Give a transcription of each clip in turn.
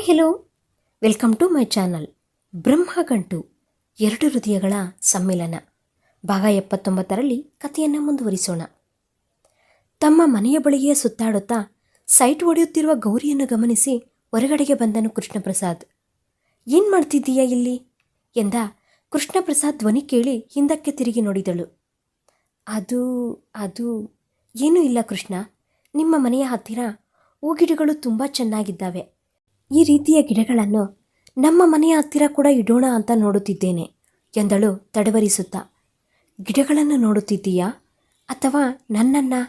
Hi hello welcome to my channel Brahmagantu ಎರಡು ಹೃದಯಗಳ ಸಮ್ಮಿಲನ. ಭಾಗ ಎಪ್ಪತ್ತೊಂಬತ್ತರಲ್ಲಿ ಕಥೆಯನ್ನು ಮುಂದುವರಿಸೋಣ. ತಮ್ಮ ಮನೆಯ ಬಳಿಯೇ ಸುತ್ತಾಡುತ್ತಾ ಸೈಟ್ ಒಡೆಯುತ್ತಿರುವ ಗೌರಿಯನ್ನು ಗಮನಿಸಿ ಹೊರಗಡೆಗೆ ಬಂದನು ಕೃಷ್ಣಪ್ರಸಾದ್. ಏನು ಮಾಡ್ತಿದ್ದೀಯಾ ಇಲ್ಲಿ? ಎಂದ ಕೃಷ್ಣಪ್ರಸಾದ್ ಧ್ವನಿ ಕೇಳಿ ಹಿಂದಕ್ಕೆ ತಿರುಗಿ ನೋಡಿದಳು. ಅದು ಅದು ಏನೂ ಇಲ್ಲ ಕೃಷ್ಣ. ನಿಮ್ಮ ಮನೆಯ ಹತ್ತಿರ ಹೂಗಿಡಗಳು ತುಂಬ ಚೆನ್ನಾಗಿದ್ದಾವೆ. ಈ ರೀತಿಯ ಗಿಡಗಳನ್ನು ನಮ್ಮ ಮನೆಯ ಹತ್ತಿರ ಕೂಡ ಇಡೋಣ ಅಂತ ನೋಡುತ್ತಿದ್ದೇನೆ, ಎಂದಳು ತಡವರಿಸುತ್ತಾ. ಗಿಡಗಳನ್ನು ನೋಡುತ್ತಿದ್ದೀಯಾ ಅಥವಾ ನನ್ನನ್ನು?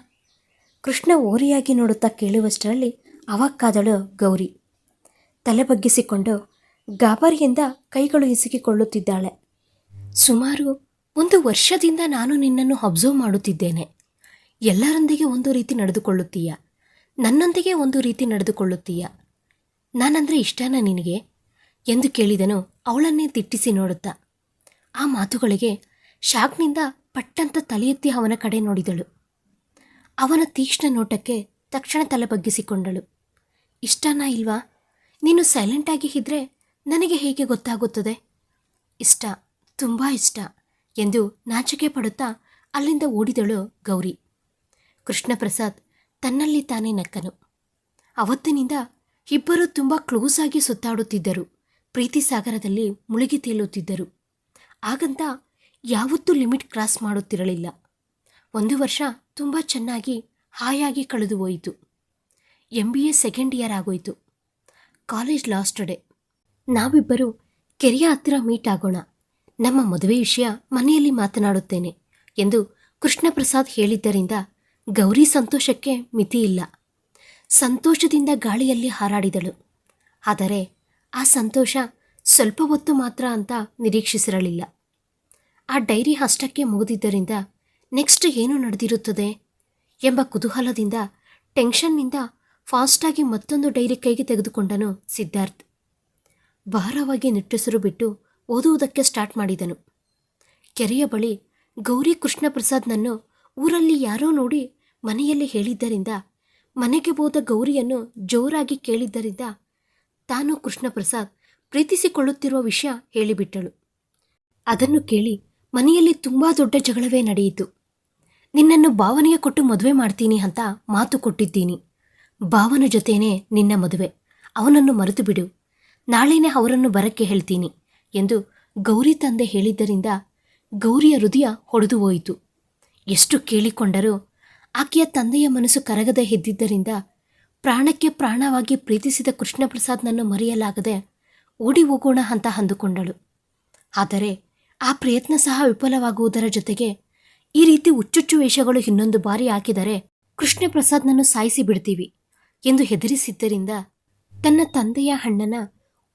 ಕೃಷ್ಣ ಓರಿಯಾಗಿ ನೋಡುತ್ತಾ ಕೇಳುವಷ್ಟರಲ್ಲಿ ಅವಕ್ಕಾದಳು ಗೌರಿ. ತಲೆ ಬಗ್ಗಿಸಿಕೊಂಡು ಗಾಬರಿಯಿಂದ ಕೈಗಳು ಇಸುಕಿಕೊಳ್ಳುತ್ತಿದ್ದಾಳೆ. ಸುಮಾರು ಒಂದು ವರ್ಷದಿಂದ ನಾನು ನಿನ್ನನ್ನು ಅಬ್ಸರ್ವ್ ಮಾಡುತ್ತಿದ್ದೇನೆ. ಎಲ್ಲರೊಂದಿಗೆ ಒಂದು ರೀತಿ ನಡೆದುಕೊಳ್ಳುತ್ತೀಯ? ನನ್ನೊಂದಿಗೆ ಒಂದು ರೀತಿ ನಡೆದುಕೊಳ್ಳುತ್ತೀಯ? ನಾನಂದ್ರೆ ಇಷ್ಟನಾ ನಿನಗೆ? ಎಂದು ಕೇಳಿದನು ಅವಳನ್ನೇ ತಿಟ್ಟಿಸಿ ನೋಡುತ್ತಾ. ಆ ಮಾತುಗಳಿಗೆ ಶಾಕ್ನಿಂದ ಪಟ್ಟಂತ ತಲೆಯೆತ್ತಿ ಅವನ ಕಡೆ ನೋಡಿದಳು. ಅವನ ತೀಕ್ಷ್ಣ ನೋಟಕ್ಕೆ ತಕ್ಷಣ ತಲೆ ಬಗ್ಗಿಸಿಕೊಂಡಳು. ಇಷ್ಟನಾ ಇಲ್ವಾ? ನೀನು ಸೈಲೆಂಟಾಗಿ ಇದ್ರೆ ನನಗೆ ಹೇಗೆ ಗೊತ್ತಾಗುತ್ತದೆ? ಇಷ್ಟ, ತುಂಬ ಇಷ್ಟ, ಎಂದು ನಾಚಿಕೆ ಪಡುತ್ತಾ ಅಲ್ಲಿಂದ ಓಡಿದಳು ಗೌರಿ. ಕೃಷ್ಣಪ್ರಸಾದ್ ತನ್ನಲ್ಲಿ ತಾನೇ ನಕ್ಕನು. ಅವತ್ತಿನಿಂದ ಇಬ್ಬರು ತುಂಬ ಕ್ಲೋಸ್ ಆಗಿ ಸುತ್ತಾಡುತ್ತಿದ್ದರು. ಪ್ರೀತಿ ಸಾಗರದಲ್ಲಿ ಮುಳುಗಿ ತೇಲುತ್ತಿದ್ದರು. ಹಾಗಂತ ಯಾವತ್ತೂ ಲಿಮಿಟ್ ಕ್ರಾಸ್ ಮಾಡುತ್ತಿರಲಿಲ್ಲ. ಒಂದು ವರ್ಷ ತುಂಬ ಚೆನ್ನಾಗಿ, ಹಾಯಾಗಿ ಕಳೆದು ಹೋಯಿತು. M B A second year ಆಗೋಯಿತು. College last day. ನಾವಿಬ್ಬರು ಕೆರೆಯ ಹತ್ತಿರ ಮೀಟ್ ಆಗೋಣ. ನಮ್ಮ ಮದುವೆ ವಿಷಯ ಮನೆಯಲ್ಲಿ ಮಾತನಾಡುತ್ತೇನೆ ಎಂದು ಕೃಷ್ಣಪ್ರಸಾದ್ ಹೇಳಿದ್ದರಿಂದ ಗೌರಿ ಸಂತೋಷಕ್ಕೆ ಮಿತಿಯಿಲ್ಲ ಸಂತೋಷದಿಂದ ಗಾಳಿಯಲ್ಲಿ ಹಾರಾಡಿದಳು. ಆದರೆ ಆ ಸಂತೋಷ ಸ್ವಲ್ಪ ಹೊತ್ತು ಮಾತ್ರ ಅಂತ ನಿರೀಕ್ಷಿಸಿರಲಿಲ್ಲ. ಆ ಡೈರಿ ಅಷ್ಟಕ್ಕೆ ಮುಗಿದಿದ್ದರಿಂದ ನೆಕ್ಸ್ಟ್ ಏನು ನಡೆದಿರುತ್ತದೆ ಎಂಬ ಕುತೂಹಲದಿಂದ ಟೆನ್ಷನ್ನಿಂದ ಫಾಸ್ಟಾಗಿ ಮತ್ತೊಂದು ಡೈರಿ ಕೈಗೆ ತೆಗೆದುಕೊಂಡನು ಸಿದ್ಧಾರ್ಥ್. ಭಾರವಾಗಿ ನಿಟ್ಟುಸಿರು ಬಿಟ್ಟು ಓದುವುದಕ್ಕೆ ಸ್ಟಾರ್ಟ್ ಮಾಡಿದನು. ಕೆರೆಯ ಬಳಿ ಗೌರಿ ಕೃಷ್ಣಪ್ರಸಾದ್ನನ್ನು ಊರಲ್ಲಿ ಯಾರೋ ನೋಡಿ ಮನೆಯಲ್ಲಿ ಹೇಳಿದ್ದರಿಂದ ಮನೆಗೆ ಹೋದ ಗೌರಿಯನ್ನು ಜೋರಾಗಿ ಕೇಳಿದ್ದರಿಂದ ತಾನು ಕೃಷ್ಣಪ್ರಸಾದ್ ಪ್ರೀತಿಸಿಕೊಳ್ಳುತ್ತಿರುವ ವಿಷಯ ಹೇಳಿಬಿಟ್ಟಳು. ಅದನ್ನು ಕೇಳಿ ಮನೆಯಲ್ಲಿ ತುಂಬ ದೊಡ್ಡ ಜಗಳವೇ ನಡೆಯಿತು. ನಿನ್ನನ್ನು ಭಾವನೆಗೆ ಕೊಟ್ಟು ಮದುವೆ ಮಾಡ್ತೀನಿ ಅಂತ ಮಾತು ಕೊಟ್ಟಿದ್ದೀನಿ. ಭಾವನ ಜೊತೆನೇ ನಿನ್ನ ಮದುವೆ. ಅವನನ್ನು ಮರೆತು ಬಿಡು. ನಾಳೆನೇ ಅವರನ್ನು ಬರಕ್ಕೆ ಹೇಳ್ತೀನಿ ಎಂದು ಗೌರಿ ತಂದೆ ಹೇಳಿದ್ದರಿಂದ ಗೌರಿಯ ಹೃದಯ ಹೊಡೆದು ಹೋಯಿತು. ಎಷ್ಟು ಕೇಳಿಕೊಂಡರೂ ಆಕೆಯ ತಂದೆಯ ಮನಸ್ಸು ಕರಗದೆ ಎದ್ದಿದ್ದರಿಂದ ಪ್ರಾಣಕ್ಕೆ ಪ್ರಾಣವಾಗಿ ಪ್ರೀತಿಸಿದ ಕೃಷ್ಣಪ್ರಸಾದ್ನನ್ನು ಮರೆಯಲಾಗದೆ ಓಡಿ ಹೋಗೋಣ ಅಂತ ಅಂದುಕೊಂಡಳು. ಆದರೆ ಆ ಪ್ರಯತ್ನ ಸಹ ವಿಫಲವಾಗುವುದರ ಜೊತೆಗೆ ಈ ರೀತಿ ಹುಚ್ಚುಚ್ಚು ವೇಷಗಳು ಇನ್ನೊಂದು ಬಾರಿ ಹಾಕಿದರೆ ಕೃಷ್ಣಪ್ರಸಾದ್ನನ್ನು ಸಾಯಿಸಿ ಬಿಡ್ತೀವಿ ಎಂದು ಹೆದರಿಸಿದ್ದರಿಂದ ತನ್ನ ತಂದೆಯ ಅಣ್ಣನ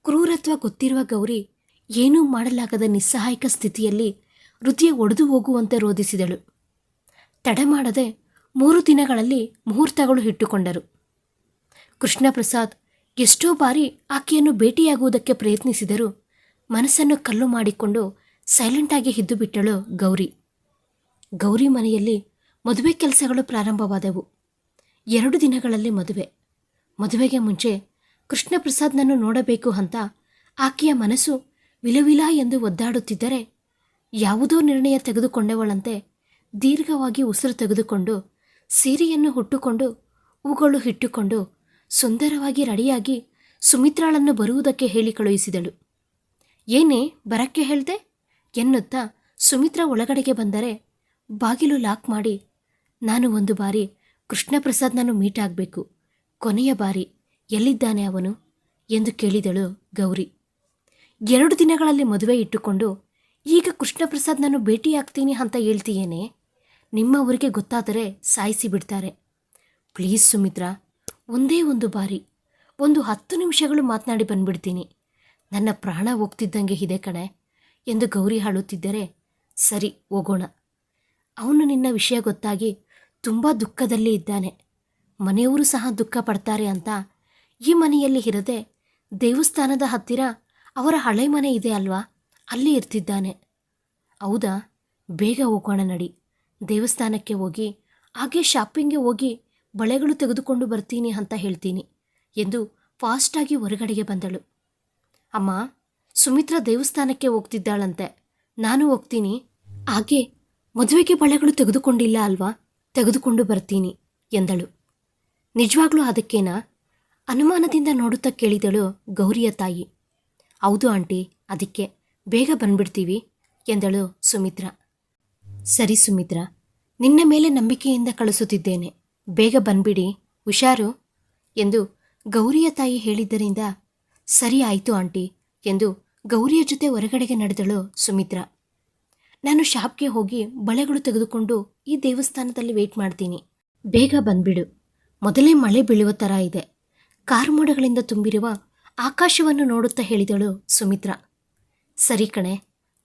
ಕ್ರೂರತ್ವ ಗೊತ್ತಿರುವ ಗೌರಿ ಏನೂ ಮಾಡಲಾಗದ ನಿಸ್ಸಹಾಯಕ ಸ್ಥಿತಿಯಲ್ಲಿ ಹೃದಯ ಒಡೆದು ಹೋಗುವಂತೆ ರೋಧಿಸಿದಳು. ತಡ ಮಾಡದೆ ಮೂರು ದಿನಗಳಲ್ಲಿ ಮುಹೂರ್ತಗಳು ಇಟ್ಟುಕೊಂಡರು. ಕೃಷ್ಣಪ್ರಸಾದ್ ಎಷ್ಟೋ ಬಾರಿ ಆಕೆಯನ್ನು ಭೇಟಿಯಾಗುವುದಕ್ಕೆ ಪ್ರಯತ್ನಿಸಿದರೂ ಮನಸ್ಸನ್ನು ಕಲ್ಲು ಮಾಡಿಕೊಂಡು ಸೈಲೆಂಟಾಗಿ ಇದ್ದು ಬಿಟ್ಟಳು ಗೌರಿ. ಗೌರಿ ಮನೆಯಲ್ಲಿ ಮದುವೆ ಕೆಲಸಗಳು ಪ್ರಾರಂಭವಾದವು. ಎರಡು ದಿನಗಳಲ್ಲಿ ಮದುವೆ. ಮದುವೆಗೆ ಮುಂಚೆ ಕೃಷ್ಣಪ್ರಸಾದ್ನನ್ನು ನೋಡಬೇಕು ಅಂತ ಆಕೆಯ ಮನಸ್ಸು ವಿಲವಿಲ ಎಂದು ಒದ್ದಾಡುತ್ತಿದ್ದರೆ ಯಾವುದೋ ನಿರ್ಣಯ ತೆಗೆದುಕೊಂಡವಳಂತೆ ದೀರ್ಘವಾಗಿ ಉಸಿರು ತೆಗೆದುಕೊಂಡು ಸೀರೆಯನ್ನು ಹುಟ್ಟುಕೊಂಡು ಹೂಗಳು ಇಟ್ಟುಕೊಂಡು ಸುಂದರವಾಗಿ ರೆಡಿಯಾಗಿ ಸುಮಿತ್ರಾಳನ್ನು ಬರುವುದಕ್ಕೆ ಹೇಳಿ ಕಳುಹಿಸಿದಳು. ಏನೇ, ಬರಕ್ಕೆ ಹೇಳ್ದೆ? ಎನ್ನುತ್ತಾ ಸುಮಿತ್ರಾ ಒಳಗಡೆಗೆ ಬಂದರೆ ಬಾಗಿಲು ಲಾಕ್ ಮಾಡಿ, ನಾನು ಒಂದು ಬಾರಿ ಕೃಷ್ಣಪ್ರಸಾದ್ನನ್ನು ಮೀಟ್ ಆಗಬೇಕು ಕೊನೆಯ ಬಾರಿ ಎಲ್ಲಿದ್ದಾನೆ ಅವನು? ಎಂದು ಕೇಳಿದಳು ಗೌರಿ. ಎರಡು ದಿನಗಳಲ್ಲಿ ಮದುವೆ ಇಟ್ಟುಕೊಂಡು, ಈಗ ಕೃಷ್ಣಪ್ರಸಾದ್ನನ್ನು ಭೇಟಿಯಾಗ್ತೀನಿ ಅಂತ ಹೇಳ್ತೀಯೇನೆ? ನಿಮ್ಮ ಊರಿಗೆ ಗೊತ್ತಾದರೆ ಸಾಯಿಸಿ ಬಿಡ್ತಾರೆ. ಪ್ಲೀಸ್ ಸುಮಿತ್ರಾ, ಒಂದೇ ಒಂದು ಬಾರಿ, ಒಂದು ಹತ್ತು ನಿಮಿಷಗಳು ಮಾತನಾಡಿ ಬಂದ್ಬಿಡ್ತೀನಿ. ನನ್ನ ಪ್ರಾಣ ಹೋಗ್ತಿದ್ದಂಗೆ ಇದೆ ಕಣೆ ಎಂದು ಗೌರಿ ಹಾಳುತ್ತಿದ್ದರೆ ಸರಿ, ಹೋಗೋಣ. ಅವನು ನಿನ್ನ ವಿಷಯ ಗೊತ್ತಾಗಿ ತುಂಬ ದುಃಖದಲ್ಲಿ ಇದ್ದಾನೆ. ಮನೆಯವರು ಸಹ ದುಃಖ ಪಡ್ತಾರೆ ಅಂತ ಈ ಮನೆಯಲ್ಲಿ ಇರದೆ ದೇವಸ್ಥಾನದ ಹತ್ತಿರ ಅವರ ಹಳೆ ಮನೆ ಇದೆ ಅಲ್ವಾ? ಅಲ್ಲಿ ಇರ್ತಿದ್ದಾನೆ. ಹೌದಾ? ಬೇಗ ಹೋಗೋಣ ನಡಿ. ದೇವಸ್ಥಾನಕ್ಕೆ ಹೋಗಿ, ಹಾಗೆ ಶಾಪಿಂಗ್ಗೆ ಹೋಗಿ ಬಳೆಗಳು ತೆಗೆದುಕೊಂಡು ಬರ್ತೀನಿ ಅಂತ ಹೇಳ್ತೀನಿ ಎಂದು ಫಾಸ್ಟಾಗಿ ಹೊರಗಡೆಗೆ ಬಂದಳು. ಅಮ್ಮ, ಸುಮಿತ್ರಾ ದೇವಸ್ಥಾನಕ್ಕೆ ಹೋಗ್ತಿದ್ದಾಳಂತೆ. ನಾನು ಹೋಗ್ತೀನಿ. ಹಾಗೆ ಮದುವೆಗೆ ಬಳೆಗಳು ತೆಗೆದುಕೊಂಡಿಲ್ಲ ಅಲ್ವಾ? ತೆಗೆದುಕೊಂಡು ಬರ್ತೀನಿ ಎಂದಳು. ನಿಜವಾಗ್ಲೂ ಅದಕ್ಕೇನಾ? ಅನುಮಾನದಿಂದ ನೋಡುತ್ತಾ ಕೇಳಿದಳು ಗೌರಿಯ ತಾಯಿ. ಹೌದು ಆಂಟಿ, ಅದಕ್ಕೆ ಬೇಗ ಬಂದ್ಬಿಡ್ತೀವಿ ಎಂದಳು ಸುಮಿತ್ರಾ. ಸರಿ ಸುಮಿತ್ರ, ನಿನ್ನ ಮೇಲೆ ನಂಬಿಕೆಯಿಂದ ಕಳಿಸುತ್ತಿದ್ದೇನೆ ಬೇಗ ಬಂದ್ಬಿಡಿ. ಹುಷಾರು ಎಂದು ಗೌರಿಯ ತಾಯಿ ಹೇಳಿದ್ದರಿಂದ, ಸರಿ ಆಯಿತು ಆಂಟಿ ಎಂದು ಗೌರಿಯ ಜೊತೆ ಹೊರಗಡೆಗೆ ನಡೆದಳು ಸುಮಿತ್ರ. ನಾನು ಶಾಪ್ಗೆ ಹೋಗಿ ಬಳೆಗಳು ತೆಗೆದುಕೊಂಡು ಈ ದೇವಸ್ಥಾನದಲ್ಲಿ ವೇಟ್ ಮಾಡ್ತೀನಿ. ಬೇಗ ಬಂದ್ಬಿಡು. ಮೊದಲೇ ಮಳೆ ಬೀಳುವ ಥರ ಇದೆ. ಕಾರ್ಮೋಡಗಳಿಂದ ತುಂಬಿರುವ ಆಕಾಶವನ್ನು ನೋಡುತ್ತಾ ಹೇಳಿದಳು ಸುಮಿತ್ರಾ. ಸರಿ ಕಣೆ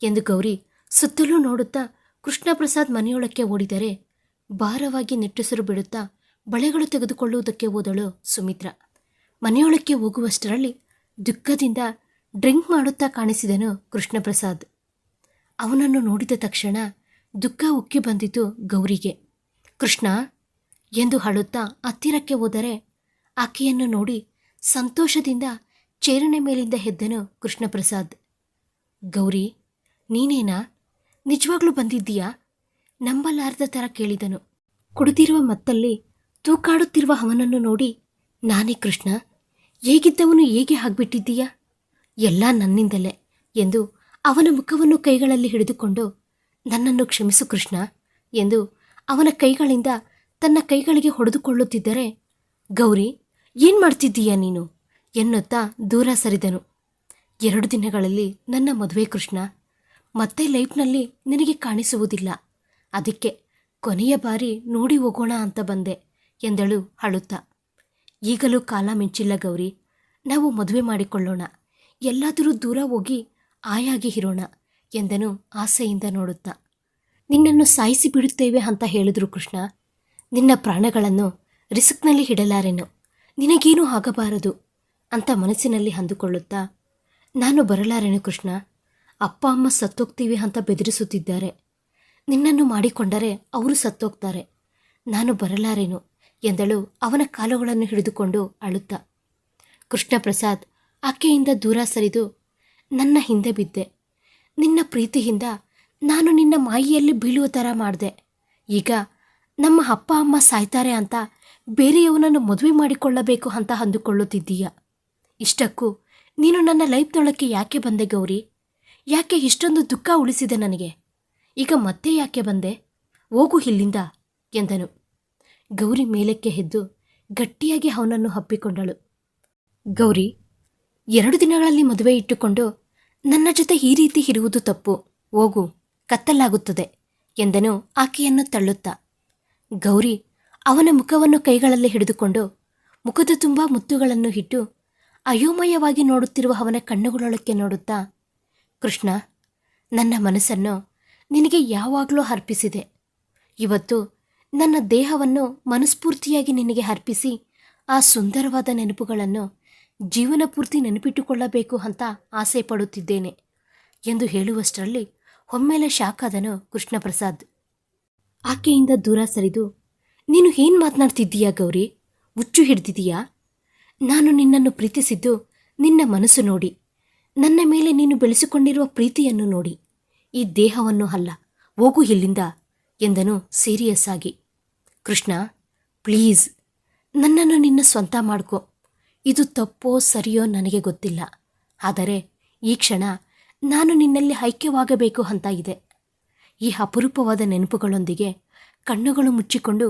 ಎಂದು ಗೌರಿ ಸುತ್ತಲೂ ನೋಡುತ್ತಾ ಕೃಷ್ಣಪ್ರಸಾದ್ ಮನೆಯೊಳಕ್ಕೆ ಓಡಿದರೆ ಭಾರವಾಗಿ ನಿಟ್ಟುಸಿರು ಬಿಡುತ್ತಾ ಬಳೆಗಳು ತೆಗೆದುಕೊಳ್ಳುವುದಕ್ಕೆ ಹೋದಳು ಸುಮಿತ್ರ. ಮನೆಯೊಳಕ್ಕೆ ಹೋಗುವಷ್ಟರಲ್ಲಿ ದುಃಖದಿಂದ ಡ್ರಿಂಕ್ ಮಾಡುತ್ತಾ ಕಾಣಿಸಿದನು ಕೃಷ್ಣಪ್ರಸಾದ್. ಅವನನ್ನು ನೋಡಿದ ತಕ್ಷಣ ದುಃಖ ಉಕ್ಕಿ ಬಂದಿತು ಗೌರಿಗೆ. ಕೃಷ್ಣ, ಎಂದು ಹಳುತ್ತಾ ಹತ್ತಿರಕ್ಕೆ ಹೋದರೆ ಆಕೆಯನ್ನು ನೋಡಿ ಸಂತೋಷದಿಂದ ಚೇರಣೆ ಮೇಲಿಂದ ಹೆದ್ದನು ಕೃಷ್ಣಪ್ರಸಾದ್. ಗೌರಿ, ನೀನೇನಾ? ನಿಜವಾಗ್ಲೂ ಬಂದಿದ್ದೀಯಾ? ನಂಬಲಾರದ ಥರ ಕೇಳಿದನು. ಕುಡಿದಿರುವ ಮತ್ತಲ್ಲಿ ತೂಕಾಡುತ್ತಿರುವ ಅವನನ್ನು ನೋಡಿ, ನಾನೇ ಕೃಷ್ಣ, ಹೇಗಿದ್ದವನು ಹೇಗೆ ಆಗ್ಬಿಟ್ಟಿದ್ದೀಯಾ ಎಲ್ಲ ನನ್ನಿಂದಲೇ ಎಂದು ಅವನ ಮುಖವನ್ನು ಕೈಗಳಲ್ಲಿ ಹಿಡಿದುಕೊಂಡು, ನನ್ನನ್ನು ಕ್ಷಮಿಸು ಕೃಷ್ಣ ಎಂದು ಅವನ ಕೈಗಳಿಂದ ತನ್ನ ಕೈಗಳಿಗೆ ಹೊಡೆದುಕೊಳ್ಳುತ್ತಿದ್ದರೆ, ಗೌರಿ, ಏನು ಮಾಡ್ತಿದ್ದೀಯಾ ನೀನು? ಎನ್ನುತ್ತಾ ದೂರ ಸರಿದನು. ಎರಡು ದಿನಗಳಲ್ಲಿ ನನ್ನ ಮದುವೆ ಕೃಷ್ಣ. ಮತ್ತೆ ಲೈಫ್ನಲ್ಲಿ ನಿನಗೆ ಕಾಣಿಸುವುದಿಲ್ಲ. ಅದಕ್ಕೆ ಕೊನೆಯ ಬಾರಿ ನೋಡಿ ಹೋಗೋಣ ಅಂತ ಬಂದೆ, ಎಂದಳು ಅಳುತ್ತಾ. ಈಗಲೂ ಕಾಲ ಮಿಂಚಿಲ್ಲ ಗೌರಿ. ನಾವು ಮದುವೆ ಮಾಡಿಕೊಳ್ಳೋಣ. ಎಲ್ಲಾದರೂ ದೂರ ಹೋಗಿ ಆಯಾಗಿ ಇರೋಣ, ಎಂದನು ಆಸೆಯಿಂದ ನೋಡುತ್ತಾ. ನಿನ್ನನ್ನು ಸಾಯಿಸಿ ಬಿಡುತ್ತೇವೆ ಅಂತ ಹೇಳಿದ್ರು ಕೃಷ್ಣ. ನಿನ್ನ ಪ್ರಾಣಗಳನ್ನು ರಿಸ್ಕ್ನಲ್ಲಿ ಇಡಲಾರೆನು. ನಿನಗೇನೂ ಆಗಬಾರದು ಅಂತ ಮನಸ್ಸಿನಲ್ಲಿ ಅಂದುಕೊಳ್ಳುತ್ತಾ. ನಾನು ಬರಲಾರೆನು ಕೃಷ್ಣ? ಅಪ್ಪ, ಅಮ್ಮ ಸತ್ತೋಗ್ತೀವಿ ಅಂತ ಬೆದರಿಸುತ್ತಿದ್ದಾರೆ. ನಿನ್ನನ್ನು ಮಾಡಿಕೊಂಡರೆ ಅವರು ಸತ್ತೋಗ್ತಾರೆ. ನಾನು ಬರಲಾರೇನು? ಎಂದಳು ಅವನ ಕಾಲುಗಳನ್ನು ಹಿಡಿದುಕೊಂಡು ಅಳುತ್ತಾ. ಕೃಷ್ಣಪ್ರಸಾದ್ ಆಕೆಯಿಂದ ದೂರ ಸರಿದು, ನನ್ನ ಹಿಂದೆ ಬಿದ್ದೆ. ನಿನ್ನ ಪ್ರೀತಿಯಿಂದ ನಾನು ನಿನ್ನ ಮಾಯಿಯಲ್ಲಿ ಬೀಳುವ ಥರ ಮಾಡಿದೆ. ಈಗ ನಮ್ಮ ಅಪ್ಪ, ಅಮ್ಮ ಸಾಯ್ತಾರೆ ಅಂತ ಬೇರೆಯವನನ್ನು ಮದುವೆ ಮಾಡಿಕೊಳ್ಳಬೇಕು ಅಂತ ಅಂದುಕೊಳ್ಳುತ್ತಿದ್ದೀಯ? ಇಷ್ಟಕ್ಕೂ ನೀನು ನನ್ನ ಲೈಫ್ನೊಳಕ್ಕೆ ಯಾಕೆ ಬಂದೆ ಗೌರಿ? ಯಾಕೆ ಇಷ್ಟೊಂದು ದುಃಖ ಉಳಿಸಿದೆ ನನಗೆ? ಈಗ ಮತ್ತೆ ಯಾಕೆ ಬಂದೆ? ಹೋಗು ಇಲ್ಲಿಂದ, ಎಂದನು. ಗೌರಿ ಮೇಲಕ್ಕೆ ಎದ್ದು ಗಟ್ಟಿಯಾಗಿ ಅವನನ್ನು ಹಪ್ಪಿಕೊಂಡಳು ಗೌರಿ, ಎರಡು ದಿನಗಳಲ್ಲಿ ಮದುವೆ ಇಟ್ಟುಕೊಂಡು ನನ್ನ ಜೊತೆ ಈ ರೀತಿ ಇರುವುದು ತಪ್ಪು. ಹೋಗು, ಕತ್ತಲಾಗುತ್ತದೆ, ಎಂದನು ಆಕೆಯನ್ನು ತಳ್ಳುತ್ತಾ. ಗೌರಿ ಅವನ ಮುಖವನ್ನು ಕೈಗಳಲ್ಲಿ ಹಿಡಿದುಕೊಂಡು ಮುಖದ ತುಂಬ ಮುತ್ತುಗಳನ್ನು ಇಟ್ಟು ಅಯೋಮಯವಾಗಿ ನೋಡುತ್ತಿರುವ ಅವನ ಕಣ್ಣುಗಳೊಳಕ್ಕೆ ನೋಡುತ್ತಾ ಕೃಷ್ಣ, ನನ್ನ ಮನಸ್ಸನ್ನು ನಿನಗೆ ಯಾವಾಗಲೂ ಅರ್ಪಿಸಿದೆ. ಇವತ್ತು ನನ್ನ ದೇಹವನ್ನು ಮನಸ್ಫೂರ್ತಿಯಾಗಿ ನಿನಗೆ ಅರ್ಪಿಸಿ ಆ ಸುಂದರವಾದ ನೆನಪುಗಳನ್ನು ಜೀವನ ಪೂರ್ತಿ ನೆನಪಿಟ್ಟುಕೊಳ್ಳಬೇಕು ಅಂತ ಆಸೆ ಪಡುತ್ತಿದ್ದೇನೆ ಎಂದು ಹೇಳುವಷ್ಟರಲ್ಲಿ ಒಮ್ಮೆಲೆ ಶಾಖಾದನು ಕೃಷ್ಣಪ್ರಸಾದ್, ಆಕೆಯಿಂದ ದೂರ ಸರಿದು, ನೀನು ಏನು ಮಾತನಾಡ್ತಿದ್ದೀಯಾ ಗೌರಿ? ಹುಚ್ಚು ಹಿಡ್ದಿದೀಯಾ ನಾನು ನಿನ್ನನ್ನು ಪ್ರೀತಿಸಿದ್ದು ನಿನ್ನ ಮನಸ್ಸು ನೋಡಿ. ನನ್ನ ಮೇಲೆ ನೀನು ಬೆಳೆಸಿಕೊಂಡಿರುವ ಪ್ರೀತಿಯನ್ನು ನೋಡಿ. ಈ ದೇಹವನ್ನು ಅಲ್ಲ, ಹೋಗು ಇಲ್ಲಿಂದ, ಎಂದನು ಸೀರಿಯಸ್ ಆಗಿ. ಕೃಷ್ಣ, ಪ್ಲೀಸ್, ನನ್ನನ್ನು ನಿನ್ನ ಸ್ವಂತ ಮಾಡ್ಕೊ. ಇದು ತಪ್ಪೋ ಸರಿಯೋ ನನಗೆ ಗೊತ್ತಿಲ್ಲ. ಆದರೆ ಈ ಕ್ಷಣ ನಾನು ನಿನ್ನಲ್ಲಿ ಐಕ್ಯವಾಗಬೇಕು ಅಂತ ಇದೆ. ಈ ಅಪರೂಪವಾದ ನೆನಪುಗಳೊಂದಿಗೆ ಕಣ್ಣುಗಳು ಮುಚ್ಚಿಕೊಂಡು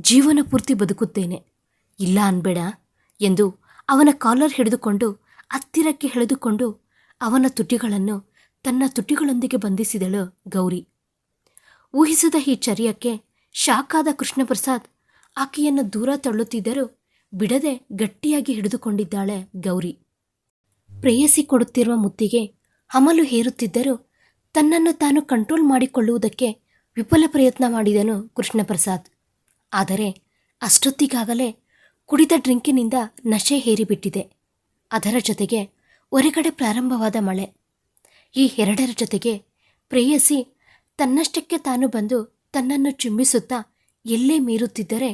ಜೀವನ ಪೂರ್ತಿ ಬದುಕುತ್ತೇನೆ. ಇಲ್ಲ ಅನ್ಬೇಡ, ಎಂದು ಅವನ ಕಾಲರ್ ಹಿಡಿದುಕೊಂಡು ಹತ್ತಿರಕ್ಕೆ ಎಳೆದುಕೊಂಡು ಅವನ ತುಟಿಗಳನ್ನು ತನ್ನ ತುಟಿಗಳೊಂದಿಗೆ ಬಂಧಿಸಿದಳು ಗೌರಿ. ಊಹಿಸದ ಈ ಚರ್ಯಕ್ಕೆ ಶಾಕಾದ ಕೃಷ್ಣಪ್ರಸಾದ್ ಆಕೆಯನ್ನು ದೂರ ತಳ್ಳುತ್ತಿದ್ದರೂ ಬಿಡದೆ ಗಟ್ಟಿಯಾಗಿ ಹಿಡಿದುಕೊಂಡಿದ್ದಾಳೆ ಗೌರಿ. ಪ್ರೇಯಸಿ ಕೊಡುತ್ತಿರುವ ಮುತ್ತಿಗೆ ಅಮಲು ಹೇರುತ್ತಿದ್ದರೂ ತನ್ನನ್ನು ತಾನು ಕಂಟ್ರೋಲ್ ಮಾಡಿಕೊಳ್ಳುವುದಕ್ಕೆ ವಿಫಲ ಪ್ರಯತ್ನ ಮಾಡಿದನು ಕೃಷ್ಣಪ್ರಸಾದ್. ಆದರೆ ಅಷ್ಟೊತ್ತಿಗಾಗಲೇ ಕುಡಿದ ಡ್ರಿಂಕಿನಿಂದ ನಶೆ ಹೇರಿಬಿಟ್ಟಿದೆ. ಅದರ ಜೊತೆಗೆ ಹೊರಗಡೆ ಪ್ರಾರಂಭವಾದ ಮಳೆ. ಈ ಎರಡರ ಜೊತೆಗೆ ಪ್ರೇಯಸಿ ತನ್ನಷ್ಟಕ್ಕೆ ತಾನು ಬಂದು ತನ್ನನ್ನು ಚುಂಬಿಸುತ್ತಾ ಎಲ್ಲೇ ಮೀರುತ್ತಿದ್ದರೆ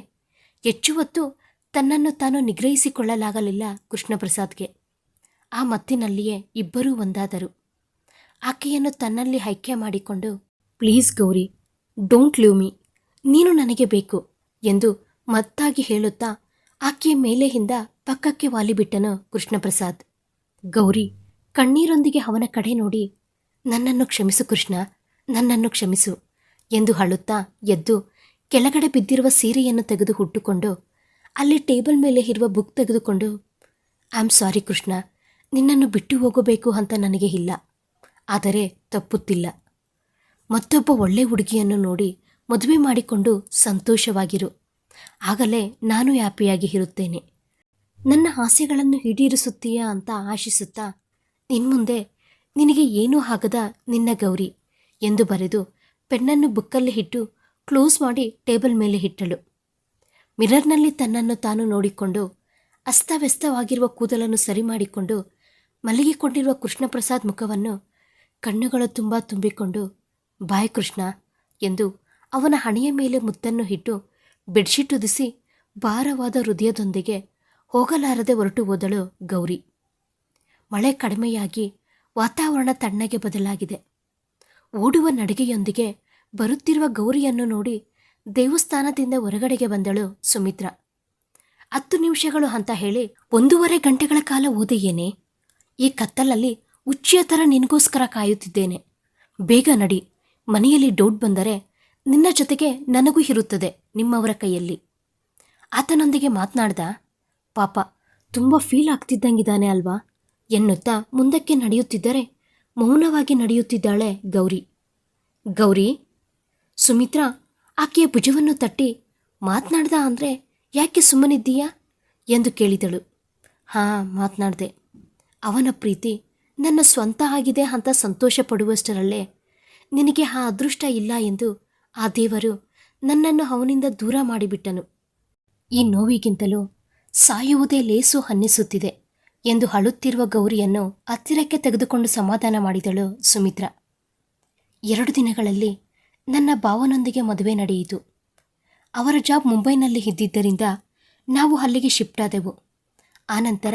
ಹೆಚ್ಚು ಹೊತ್ತು ತನ್ನನ್ನು ತಾನು ನಿಗ್ರಹಿಸಿಕೊಳ್ಳಲಾಗಲಿಲ್ಲ ಕೃಷ್ಣಪ್ರಸಾದ್ಗೆ. ಆ ಮತ್ತಿನಲ್ಲಿಯೇ ಇಬ್ಬರೂ ಒಂದಾದರು. ಆಕೆಯನ್ನು ತನ್ನಲ್ಲಿ ಐಕ್ಯ ಮಾಡಿಕೊಂಡು, please Gowri, don't lose me. ನೀನು ನನಗೆ ಬೇಕು ಎಂದು ಮತ್ತಾಗಿ ಹೇಳುತ್ತಾ ಆಕೆಯ ಮೇಲೆಯಿಂದ ಪಕ್ಕಕ್ಕೆ ವಾಲಿಬಿಟ್ಟನು ಕೃಷ್ಣಪ್ರಸಾದ್. ಗೌರಿ, ಕಣ್ಣೀರೊಂದಿಗೆ ಅವನ ಕಡೆ ನೋಡಿ, ನನ್ನನ್ನು ಕ್ಷಮಿಸು ಕೃಷ್ಣ, ನನ್ನನ್ನು ಕ್ಷಮಿಸು ಎಂದು ಹಳುತ್ತಾ ಎದ್ದು ಕೆಳಗಡೆ ಬಿದ್ದಿರುವ ಸೀರೆಯನ್ನು ತೆಗೆದು ಹುಟ್ಟುಕೊಂಡು ಅಲ್ಲಿ ಟೇಬಲ್ ಮೇಲೆ ಇರುವ ಬುಕ್ ತೆಗೆದುಕೊಂಡು ಐ ಆಮ್ ಸಾರಿ ಕೃಷ್ಣ, ನಿನ್ನನ್ನು ಬಿಟ್ಟು ಹೋಗಬೇಕು ಅಂತ ನನಗೆ ಇಲ್ಲ, ಆದರೆ ತಪ್ಪುತ್ತಿಲ್ಲ. ಮತ್ತೊಬ್ಬ ಒಳ್ಳೆ ಹುಡುಗಿಯನ್ನು ನೋಡಿ ಮದುವೆ ಮಾಡಿಕೊಂಡು ಸಂತೋಷವಾಗಿರು. ಆಗಲೇ ನಾನು ಹ್ಯಾಪಿಯಾಗಿ ಇರುತ್ತೇನೆ. ನನ್ನ ಆಸೆಗಳನ್ನು ಈಡೇರಿಸುತ್ತೀಯಾ ಅಂತ ಆಶಿಸುತ್ತಾ ಇನ್ಮುಂದೆ ನಿನಗೆ ಏನೂ ಆಗದ ನಿನ್ನ ಗೌರಿ ಎಂದು ಬರೆದು ಪೆನ್ನನ್ನು ಬುಕ್ಕಲ್ಲಿ ಇಟ್ಟು ಕ್ಲೋಸ್ ಮಾಡಿ ಟೇಬಲ್ ಮೇಲೆ ಇಟ್ಟಳು. ಮಿರರ್ನಲ್ಲಿ ತನ್ನನ್ನು ತಾನು ನೋಡಿಕೊಂಡು ಅಸ್ತವ್ಯಸ್ತವಾಗಿರುವ ಕೂದಲನ್ನು ಸರಿ ಮಾಡಿಕೊಂಡು ಮಲಗಿಕೊಂಡಿರುವ ಕೃಷ್ಣಪ್ರಸಾದ್ ಮುಖವನ್ನು ಕಣ್ಣುಗಳು ತುಂಬ ತುಂಬಿಕೊಂಡು, ಬಾಯ್ ಕೃಷ್ಣ ಎಂದು ಅವನ ಹಣೆಯ ಮೇಲೆ ಮುತ್ತನ್ನು ಇಟ್ಟು ಬೆಡ್ಶೀಟ್ ಉದಿಸಿ ಭಾರವಾದ ಹೃದಯದೊಂದಿಗೆ ಹೋಗಲಾರದೆ ಹೊರಟು ಹೋದಳು ಗೌರಿ. ಮಳೆ ಕಡಿಮೆಯಾಗಿ ವಾತಾವರಣ ತಣ್ಣಗೆ ಬದಲಾಗಿದೆ. ಓಡುವ ನಡಿಗೆಯೊಂದಿಗೆ ಬರುತ್ತಿರುವ ಗೌರಿಯನ್ನು ನೋಡಿ ದೇವಸ್ಥಾನದಿಂದ ಹೊರಗಡೆಗೆ ಬಂದಳು ಸುಮಿತ್ರ. ಹತ್ತು ನಿಮಿಷಗಳು ಅಂತ ಹೇಳಿ ಒಂದೂವರೆ ಗಂಟೆಗಳ ಕಾಲ ಓದೆಯೇನೆ ಈ ಕತ್ತಲಲ್ಲಿ ಉಚ್ಚಿಯ ಥರ ನಿನಗೋಸ್ಕರ ಕಾಯುತ್ತಿದ್ದೇನೆ. ಬೇಗ ನಡಿ, ಮನೆಯಲ್ಲಿ ಡೌಟ್ ಬಂದರೆ ನಿನ್ನ ಜೊತೆಗೆ ನನಗೂ ಇರುತ್ತದೆ ನಿಮ್ಮವರ ಕೈಯಲ್ಲಿ. ಆತನೊಂದಿಗೆ ಮಾತನಾಡ್ದ, ಪಾಪ, ತುಂಬ ಫೀಲ್ ಆಗ್ತಿದ್ದಂಗಿದ್ದಾನೆ ಅಲ್ವಾ? ಎನ್ನುತ್ತಾ ಮುಂದಕ್ಕೆ ನಡೆಯುತ್ತಿದ್ದರೆ ಮೌನವಾಗಿ ನಡೆಯುತ್ತಿದ್ದಾಳೆ ಗೌರಿ. ಗೌರಿ, ಸುಮಿತ್ರಾ, ಆಕೆಯ ಭುಜವನ್ನು ತಟ್ಟಿ ಮಾತನಾಡ್ದ ಅಂದರೆ ಯಾಕೆ ಸುಮ್ಮನಿದ್ದೀಯಾ? ಎಂದು ಕೇಳಿದಳು. ಹಾಂ, ಮಾತನಾಡಿದೆ. ಅವನ ಪ್ರೀತಿ ನನ್ನ ಸ್ವಂತ ಆಗಿದೆ ಅಂತ ಸಂತೋಷ ಪಡುವಷ್ಟರಲ್ಲೇ ನಿನಗೆ ಆ ಅದೃಷ್ಟ ಇಲ್ಲ ಎಂದು ಆ ದೇವರು ನನ್ನನ್ನು ಅವನಿಂದ ದೂರ ಮಾಡಿಬಿಟ್ಟನು. ಈ ನೋವಿಗಿಂತಲೂ ಸಾಯುವುದೇ ಲೇಸು ಅನ್ನಿಸುತ್ತಿದೆ ಎಂದು ಅಳುತ್ತಿರುವ ಗೌರಿಯನ್ನು ಹತ್ತಿರಕ್ಕೆ ತೆಗೆದುಕೊಂಡು ಸಮಾಧಾನ ಮಾಡಿದಳು ಸುಮಿತ್ರ. ಎರಡು ದಿನಗಳಲ್ಲಿ ನನ್ನ ಭಾವನೊಂದಿಗೆ ಮದುವೆ ನಡೆಯಿತು. ಅವರ ಜಾಬ್ ಮುಂಬೈನಲ್ಲಿ ಇದ್ದಿದ್ದರಿಂದ ನಾವು ಅಲ್ಲಿಗೆ ಶಿಫ್ಟ್ ಆದೆವು. ಆನಂತರ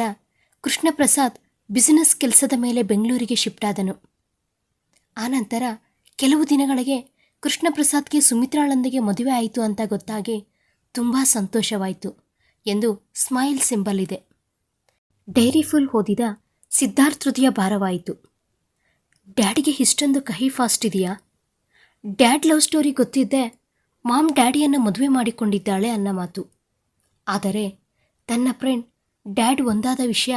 ಕೃಷ್ಣಪ್ರಸಾದ್ ಬಿಸಿನೆಸ್ ಕೆಲಸದ ಮೇಲೆ ಬೆಂಗಳೂರಿಗೆ ಶಿಫ್ಟ್ ಆದನು. ಆನಂತರ ಕೆಲವು ದಿನಗಳಿಗೆ ಕೃಷ್ಣಪ್ರಸಾದ್ಗೆ ಸುಮಿತ್ರಾಳೊಂದಿಗೆ ಮದುವೆ ಆಯಿತು ಅಂತ ಗೊತ್ತಾಗಿ ತುಂಬ ಸಂತೋಷವಾಯಿತು ಎಂದು ಸ್ಮೈಲ್ ಸಿಂಬಲ್ ಇದೆ. ಡೈರಿ ಫುಲ್ ಓದಿದ ಸಿದ್ಧಾರ್ಥ್ ಹೃದಯ ಭಾರವಾಯಿತು. ಡ್ಯಾಡಿಗೆ ಇಷ್ಟೊಂದು ಕಹಿ ಫಾಸ್ಟ್ ಇದೆಯಾ? ಡ್ಯಾಡ್ ಲವ್ ಸ್ಟೋರಿ ಗೊತ್ತಿದ್ದೆ ಮಾಮ್ ಡ್ಯಾಡಿಯನ್ನು ಮದುವೆ ಮಾಡಿಕೊಂಡಿದ್ದಾಳೆ ಅನ್ನೋ ಮಾತು. ಆದರೆ ತನ್ನ ಫ್ರೆಂಡ್ ಡ್ಯಾಡ್ ಒಂದಾದ ವಿಷಯ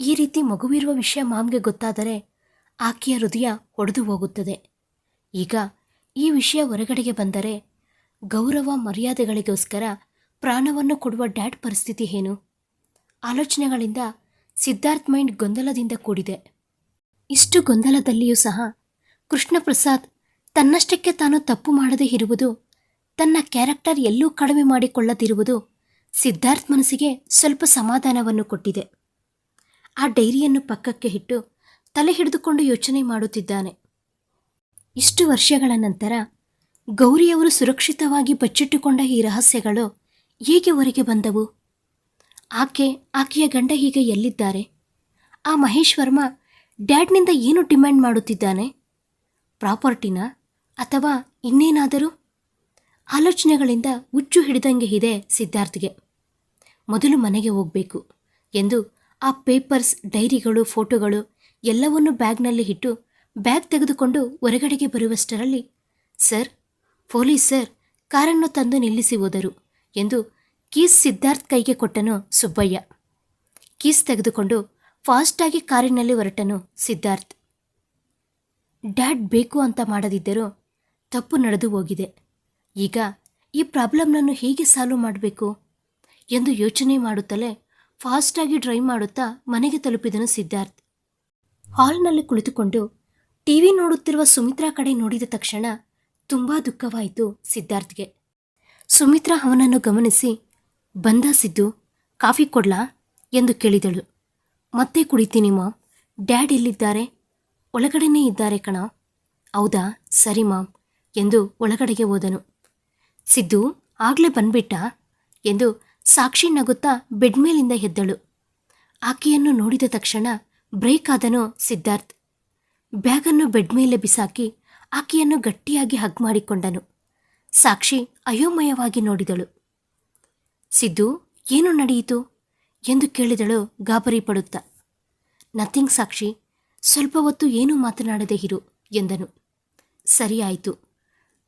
ಈ ರೀತಿ ಮಗುವಿರುವ ವಿಷಯ ಮಾಮ್ಗೆ ಗೊತ್ತಾದರೆ ಆಕೆಯ ಹೃದಯ ಒಡೆದು ಹೋಗುತ್ತದೆ. ಈಗ ಈ ವಿಷಯ ಹೊರಗಡೆಗೆ ಬಂದರೆ ಗೌರವ ಮರ್ಯಾದೆಗಳಿಗೋಸ್ಕರ ಪ್ರಾಣವನ್ನು ಕೊಡುವ ಡ್ಯಾಡ್ ಪರಿಸ್ಥಿತಿ ಏನು? ಆಲೋಚನೆಗಳಿಂದ ಸಿದ್ಧಾರ್ಥ್ ಮೈಂಡ್ ಗೊಂದಲದಿಂದ ಕೂಡಿದೆ. ಇಷ್ಟು ಗೊಂದಲದಲ್ಲಿಯೂ ಸಹ ಕೃಷ್ಣಪ್ರಸಾದ್ ತನ್ನಷ್ಟಕ್ಕೆ ತಾನು ತಪ್ಪು ಮಾಡದೇ ಇರುವುದು, ತನ್ನ ಕ್ಯಾರೆಕ್ಟರ್ ಎಲ್ಲೂ ಕಡಿಮೆ ಮಾಡಿಕೊಳ್ಳದಿರುವುದು ಸಿದ್ಧಾರ್ಥ್ ಮನಸ್ಸಿಗೆ ಸ್ವಲ್ಪ ಸಮಾಧಾನವನ್ನು ಕೊಟ್ಟಿದೆ. ಆ ಡೈರಿಯನ್ನು ಪಕ್ಕಕ್ಕೆ ಇಟ್ಟು ತಲೆ ಹಿಡಿದುಕೊಂಡು ಯೋಚನೆ ಮಾಡುತ್ತಿದ್ದಾನೆ. ಇಷ್ಟು ವರ್ಷಗಳ ನಂತರ ಗೌರಿಯವರು ಸುರಕ್ಷಿತವಾಗಿ ಬಚ್ಚಿಟ್ಟುಕೊಂಡ ಈ ರಹಸ್ಯಗಳು ಹೇಗೆ ಹೊರಗೆ ಬಂದವು? ಆಕೆ, ಆಕೆಯ ಗಂಡ ಈಗ ಎಲ್ಲಿದ್ದಾರೆ? ಆ ಮಹೇಶ್ ವರ್ಮ ಡ್ಯಾಡ್ನಿಂದ ಏನು ಡಿಮ್ಯಾಂಡ್ ಮಾಡುತ್ತಿದ್ದಾನೆ? ಪ್ರಾಪರ್ಟಿನ ಅಥವಾ ಇನ್ನೇನಾದರೂ? ಆಲೋಚನೆಗಳಿಂದ ಹುಚ್ಚು ಹಿಡಿದಂಗೆ ಇದೆ ಸಿದ್ಧಾರ್ಥ್ಗೆ. ಮೊದಲು ಮನೆಗೆ ಹೋಗಬೇಕು ಎಂದು ಆ ಪೇಪರ್ಸ್, ಡೈರಿಗಳು, ಫೋಟೋಗಳು ಎಲ್ಲವನ್ನೂ ಬ್ಯಾಗ್ನಲ್ಲಿ ಇಟ್ಟು ಬ್ಯಾಗ್ ತೆಗೆದುಕೊಂಡು ಹೊರಗಡೆಗೆ ಬರುವಷ್ಟರಲ್ಲಿ, ಸರ್, ಪೊಲೀಸ್ ಸರ್, ಕಾರನ್ನು ತಂದು ನಿಲ್ಲಿಸಿ ಹೋದರು ಎಂದು ಕೀಸ್ ಸಿದ್ಧಾರ್ಥ್ ಕೈಗೆ ಕೊಟ್ಟನು ಸುಬ್ಬಯ್ಯ. ಕೀಸ್ ತೆಗೆದುಕೊಂಡು ಫಾಸ್ಟಾಗಿ ಕಾರಿನಲ್ಲಿ ಹೊರಟನು ಸಿದ್ಧಾರ್ಥ್. ಡ್ಯಾಡ್ ಬೇಕು ಅಂತ ಮಾಡದಿದ್ದರೂ ತಪ್ಪು ನಡೆದು ಹೋಗಿದೆ. ಈಗ ಈ ಪ್ರಾಬ್ಲಮ್ನನ್ನು ಹೇಗೆ ಸಾಲ್ವ್ ಮಾಡಬೇಕು? ಎಂದು ಯೋಚನೆ ಮಾಡುತ್ತಲೇ ಫಾಸ್ಟಾಗಿ ಡ್ರೈವ್ ಮಾಡುತ್ತಾ ಮನೆಗೆ ತಲುಪಿದನು ಸಿದ್ಧಾರ್ಥ್. ಹಾಲ್ನಲ್ಲಿ ಕುಳಿತುಕೊಂಡು ಟಿವಿ ನೋಡುತ್ತಿರುವ ಸುಮಿತ್ರಾ ಕಡೆ ನೋಡಿದ ತಕ್ಷಣ ತುಂಬ ದುಃಖವಾಯಿತು ಸಿದ್ಧಾರ್ಥ್ಗೆ. ಸುಮಿತ್ರಾ ಅವನನ್ನು ಗಮನಿಸಿ, ಬಂದ ಸಿದ್ದು, ಕಾಫಿ ಕೊಡ್ಲಾ? ಎಂದು ಕೇಳಿದಳು. ಮತ್ತೆ ಕುಡಿತೀನಿ ಮಾಮ್. ಡ್ಯಾಡ್ ಎಲ್ಲಿದ್ದಾರೆ? ಒಳಗಡೆನೇ ಇದ್ದಾರೆ ಕಣ. ಹೌದಾ? ಸರಿ ಮಾಮ್, ಎಂದು ಒಳಗಡೆಗೆ ಹೋದನು. ಸಿದ್ದು, ಆಗಲೇ ಬಂದ್ಬಿಟ್ಟ? ಎಂದು ಸಾಕ್ಷಿ ನಗುತ್ತಾ ಬೆಡ್ ಮೇಲಿಂದ ಎದ್ದಳು. ಆಕೆಯನ್ನು ನೋಡಿದ ತಕ್ಷಣ ಬ್ರೇಕ್ ಆದನು ಸಿದ್ಧಾರ್ಥ್. ಬ್ಯಾಗನ್ನು ಬೆಡ್ ಮೇಲೆ ಬಿಸಾಕಿ ಆಕೆಯನ್ನು ಗಟ್ಟಿಯಾಗಿ ಹಗ್ ಮಾಡಿಕೊಂಡನು. ಸಾಕ್ಷಿ ಅಯೋಮಯವಾಗಿ ನೋಡಿದಳು. ಸಿದ್ದು, ಏನು ನಡೆಯಿತು? ಎಂದು ಕೇಳಿದಳು ಗಾಬರಿ ಪಡುತ್ತಾ. ನಥಿಂಗ್ ಸಾಕ್ಷಿ, ಸ್ವಲ್ಪ ಹೊತ್ತು ಏನೂ ಮಾತನಾಡದೆ ಇರು, ಎಂದನು. ಸರಿಯಾಯಿತು.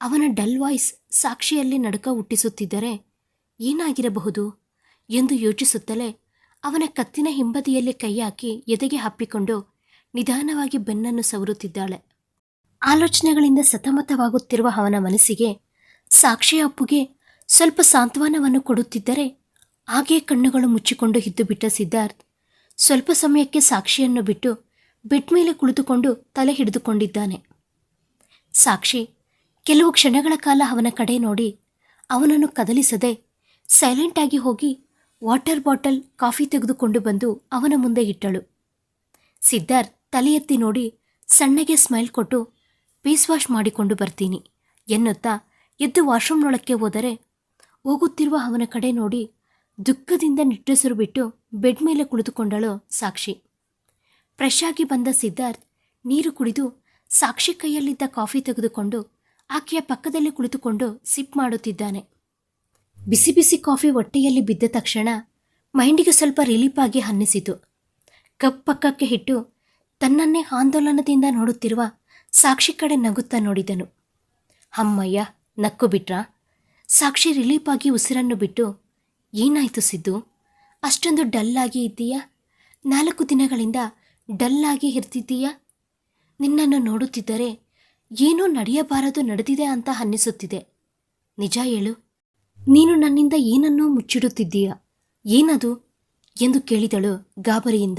ಅವನ ಡಲ್ ವಾಯ್ಸ್ ಸಾಕ್ಷಿಯಲ್ಲಿ ನಡುಕ ಹುಟ್ಟಿಸುತ್ತಿದ್ದರೆ ಏನಾಗಿರಬಹುದು? ಎಂದು ಯೋಚಿಸುತ್ತಲೇ ಅವನ ಕತ್ತಿನ ಹಿಂಬದಿಯಲ್ಲಿ ಕೈ ಹಾಕಿ ಎದೆಗೆ ಹಪ್ಪಿಕೊಂಡು ನಿಧಾನವಾಗಿ ಬೆನ್ನನ್ನು ಸವರುತ್ತಿದ್ದಾಳೆ. ಆಲೋಚನೆಗಳಿಂದ ಸತಮತವಾಗುತ್ತಿರುವ ಅವನ ಮನಸ್ಸಿಗೆ ಸಾಕ್ಷಿಯ ಅಪ್ಪುಗೆ ಸ್ವಲ್ಪ ಸಾಂತ್ವನವನ್ನು ಕೊಡುತ್ತಿದ್ದರೆ ಹಾಗೇ ಕಣ್ಣುಗಳು ಮುಚ್ಚಿಕೊಂಡು ಇದ್ದುಬಿಟ್ಟ ಸಿದ್ಧಾರ್ಥ್ ಸ್ವಲ್ಪ ಸಮಯಕ್ಕೆ ಸಾಕ್ಷಿಯನ್ನು ಬಿಟ್ಟು ಬೆಡ್ ಮೇಲೆ ಕುಳಿತುಕೊಂಡು ತಲೆ ಹಿಡಿದುಕೊಂಡಿದ್ದಾನೆ. ಸಾಕ್ಷಿ, ಕೆಲವು ಕ್ಷಣಗಳ ಕಾಲ ಅವನ ಕಡೆ ನೋಡಿ ಅವನನ್ನು ಕದಲಿಸದೆ ಸೈಲೆಂಟಾಗಿ ಹೋಗಿ ವಾಟರ್ ಬಾಟಲ್ ಕಾಫಿ ತೆಗೆದುಕೊಂಡು ಬಂದು ಅವನ ಮುಂದೆ ಇಟ್ಟಳು. ಸಿದ್ಧಾರ್ಥ್ ತಲೆ ಎತ್ತಿ ನೋಡಿ ಸಣ್ಣಗೆ ಸ್ಮೈಲ್ ಕೊಟ್ಟು, ಫೇಸ್ ವಾಶ್ ಮಾಡಿಕೊಂಡು ಬರ್ತೀನಿ ಎನ್ನುತ್ತಾ ಎದ್ದು ವಾಶ್ರೂಮ್ನೊಳಕ್ಕೆ ಹೋದರೆ, ಹೋಗುತ್ತಿರುವ ಅವನ ಕಡೆ ನೋಡಿ ದುಃಖದಿಂದ ನಿಟ್ಟುಸಿರು ಬಿಟ್ಟು ಬೆಡ್ ಮೇಲೆ ಕುಳಿತುಕೊಂಡಳು ಸಾಕ್ಷಿ. ಫ್ರೆಶ್ ಆಗಿ ಬಂದ ಸಿದ್ಧಾರ್ಥ್ ನೀರು ಕುಡಿದು ಸಾಕ್ಷಿ ಕೈಯಲ್ಲಿದ್ದ ಕಾಫಿ ತೆಗೆದುಕೊಂಡು ಆಕೆಯ ಪಕ್ಕದಲ್ಲಿ ಕುಳಿತುಕೊಂಡು ಸಿಪ್ ಮಾಡುತ್ತಿದ್ದಾನೆ. ಬಿಸಿ ಬಿಸಿ ಕಾಫಿ ಹೊಟ್ಟೆಯಲ್ಲಿ ಬಿದ್ದ ತಕ್ಷಣ ಮೈಂಡಿಗೆ ಸ್ವಲ್ಪ ರಿಲೀಫ್ ಆಗಿ ಅನ್ನಿಸಿತು. ಕಪ್ ಪಕ್ಕಕ್ಕೆ ಇಟ್ಟು ತನ್ನನ್ನೇ ಆಂದೋಲನದಿಂದ ನೋಡುತ್ತಿರುವ ಸಾಕ್ಷಿ ಕಡೆ ನಗುತ್ತಾ ನೋಡಿದನು. ಅಮ್ಮಯ್ಯ, ನಕ್ಕು ಬಿಟ್ರಾ? ಸಾಕ್ಷಿ ಆಗಿ ಉಸಿರನ್ನು ಬಿಟ್ಟು, ಏನಾಯಿತು ಸಿದ್ದು? ಅಷ್ಟೊಂದು ಡಲ್ಲಾಗಿ ಇದ್ದೀಯಾ? ನಾಲ್ಕು ದಿನಗಳಿಂದ ಡಲ್ಲಾಗಿ ಇರ್ತಿದ್ದೀಯಾ? ನಿನ್ನನ್ನು ನೋಡುತ್ತಿದ್ದರೆ ಏನೋ ನಡೆಯಬಾರದು ನಡೆದಿದೆ ಅಂತ ಅನ್ನಿಸುತ್ತಿದೆ. ನಿಜ ಹೇಳು. ನೀನು ನನ್ನಿಂದ ಏನನ್ನೋ ಮುಚ್ಚಿಡುತ್ತಿದ್ದೀಯ? ಏನದು? ಎಂದು ಕೇಳಿದಳು ಗಾಬರಿಯಿಂದ.